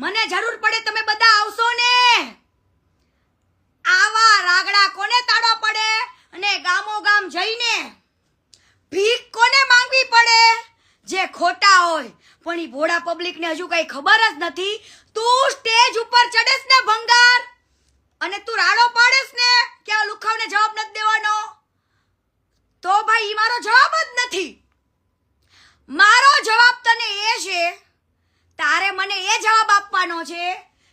મને જરૂર પડે તમે બધા આવશો ને? આવા રાગડા કોને તાળો પડે અને ગામો ગામ જઈને? ભીખ કોને માંગવી પડે? જે ખોટા હોય. પણ ઈ ભોળા પબ્લિકને હજુ કઈ ખબર જ નથી. તું સ્ટેજ ઉપર ચડેસ ને ભંગાર. અને તું રાડો પાડેસ ને કે આ લુખાવને જવાબ નથી દેવાનો? તો ભાઈ મારો જવાબ જ નથી. મારો જવાબ તને એ છે તારે મને એ જવાબ આપવાનો છે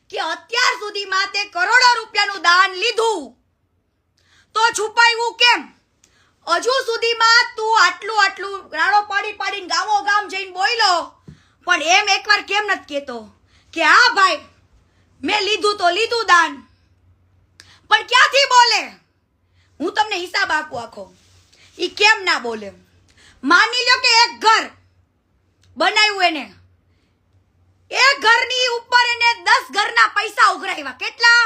કે અત્યાર સુધીમાં તે કરોડો રૂપિયાનું દાન લીધું. તો છુપાયું કેમ? હજુ સુધીમાં તું આટલું આટલું રાડો પાડી પાડીને ગામો ગામ જઈને બોલો પણ એમ એકવાર કેમ નથી કહેતો કે હા ભાઈ, મેં લીધું તો લીધું દાન. પણ ક્યાંથી બોલે? હું તમને હિસાબ આપું આખો. એ કેમ ના બોલે? માની લ્યો કે એક ઘર બનાવ્યું એને એક ઘરની ઉપર એને દસ ઘરના પૈસા ઉઘરાવ્યા. કેટલા?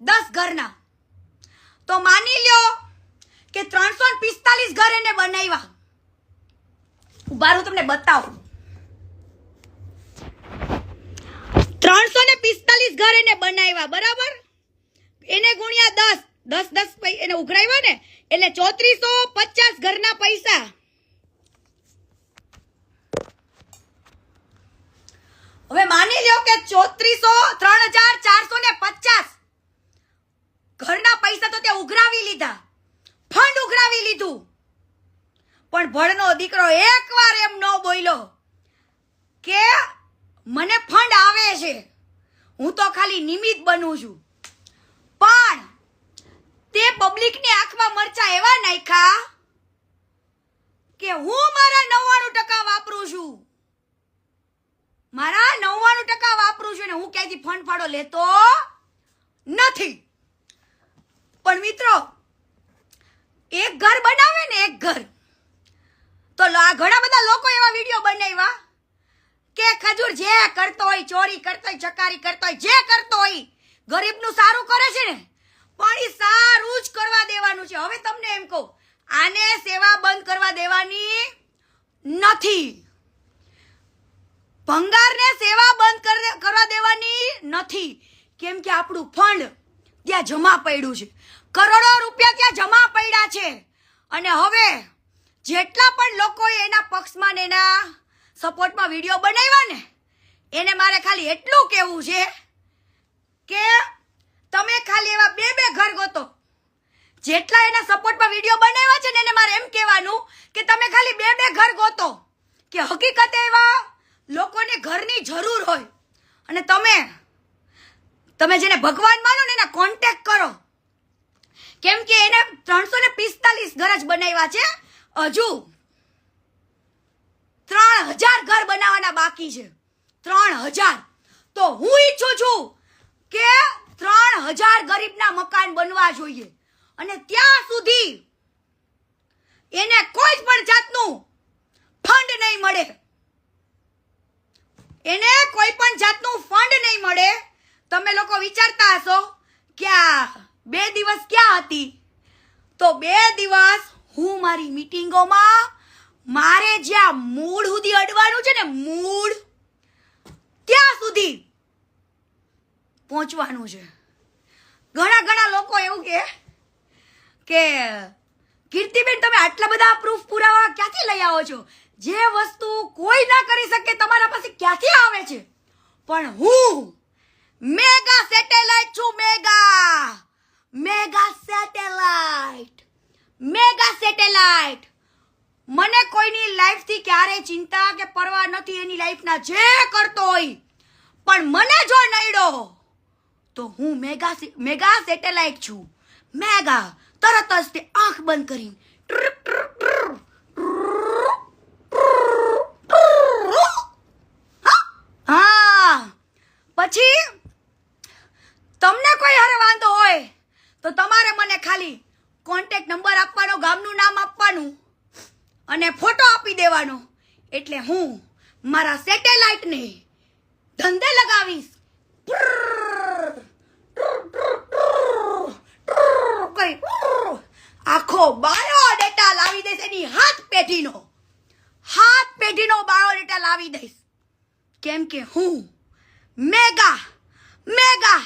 દસ ઘરના. તો માની લ્યો કે ત્રણસો પિસ્તાલીસ ઘર એને બનાવ્યા. ઊભા હું તમને બતાવું. ત્રણસો ને પિસ્તાલીસ ઘર એને બનાવ્યા, બરાબર? એને ગુણ્યા દસ. દસ દસ એને ઉઘરાવ્યા ને? એટલે ચોત્રીસો પચાસ ઘરના પૈસા હવે માની લ્યો કે ચોત્રીસો ત્રણ હજાર ચારસો ને પચાસ. ઘરના પૈસા તો તે ઉઘરાવી લીધા. ફંડ ઉઘરાવી લીધું. પણ ભણનો દીકરો એકવાર એમ ન બોલ્યો કે મને ફંડ આવે છે. હું તો ખાલી નિમિત્ત બનું છું. પણ તે પબ્લિકની આંખમાં મરચા એવા નાખ્યા કે હું મારા નવ્વાણું ટકા વાપરું છું. મારા નવ્વાણું ટકા વાપરું છું ને હું ક્યાંયથી ફંડ ફાળો લેતો નથી. પણ મિત્રો, એક ઘર બનાવે ને એક ઘર. તો આ ઘણા બધા લોકો એવા વીડિયો બનાવ્યા કે ખજૂર જે કરતો હોય, ચોરી કરતો હોય, ચકારી કરતો હોય, જે કરતો હોય, ગરીબનું સારું કરે છે ને, પણ એ સારું જ કરવા દેવાનું છે. હવે તમને એમ કહું, આને સેવા બંધ કરવા દેવાની નથી. ભંગારને સેવા બંધ કર- કરવા દેવાની નથી. કેમ કે આપણું ફંડ ત્યાં જમા પડ્યું છે. કરોડો રૂપિયા ત્યાં જમા પડ્યા છે. અને હવે જેટલા પણ લોકોએ એના પક્ષમાં એના સપોર્ટમાં વીડિયો બનાવ્યા ને, એને મારે ખાલી એટલું કહેવું છે કે તમે ખાલી એવા બે બે ઘર ગોતો. જેટલા એના સપોર્ટમાં વીડિયો બનાવ્યા છે ને એને મારે એમ કહેવાનું કે તમે ખાલી બે બે ઘર ગોતો. કે હકીકતે એવા લોકોને ઘરની જરૂર હોય. અને તમે તમે જેને ભગવાન માનો ને એના કોન્ટેક કરો. કેમ કે એને ત્રણસો ને પિસ્તાલીસ ઘર જ બનાવ્યા છે. હજુ ત્રણ હજાર ઘર બનાવવાના બાકી છે. ત્રણ હજાર. તો હું ઈચ્છું છું કે ત્રણ હજાર ગરીબના મકાન બનવા જોઈએ. અને ત્યાં સુધી એને કોઈ પણ જાતનું ફંડ નહીં મળે. એને કોઈ પણ જાતનું ફંડ નહીં મળે. તમે લોકો વિચારતા હશો કે આ બે દિવસ ક્યાં હતી? તો બે દિવસ હું મારી મીટિંગોમાં મારે જ્યાં મૂળ સુધી અડવાનું છે ને, મૂળ ત્યાં સુધી પહોંચવાનું છે. ઘણા ઘણા લોકો એવું કે કે કીર્તિબેન, તમે આટલા બધા પ્રૂફ પુરાવા ક્યાંથી લઈ આવો છો? જે વસ્તુ કોઈ ના કરી શકે, તમારા પાસે ક્યાંથી આવે છે? પણ હું મેગા સેટેલાઇટ છું, mega! Mega satellite! Mega satellite! મને કોઈની લાઈફથી ક્યારે ચિંતા કે પરવા નથી એની લાઈફના જે કરતો હોય. પણ મને જો નડ્યો, તો હું મેગા મેગા સેટેલાઇટ છું. મેગા તરત જ તે આંખ બંધ કરીને? હા. પછી તમને કોઈ હારે વાંધો હોય તો તમારે મને ખાલી કોન્ટેક્ટ નંબર આપવાનો, ગામનું નામ આપવાનું અને ફોટો આપી દેવાનો. એટલે હું મારા સેટેલાઇટને ધંધે લગાવીશ. બનાવી દઈશ કેમ કે હું મેગા મેગા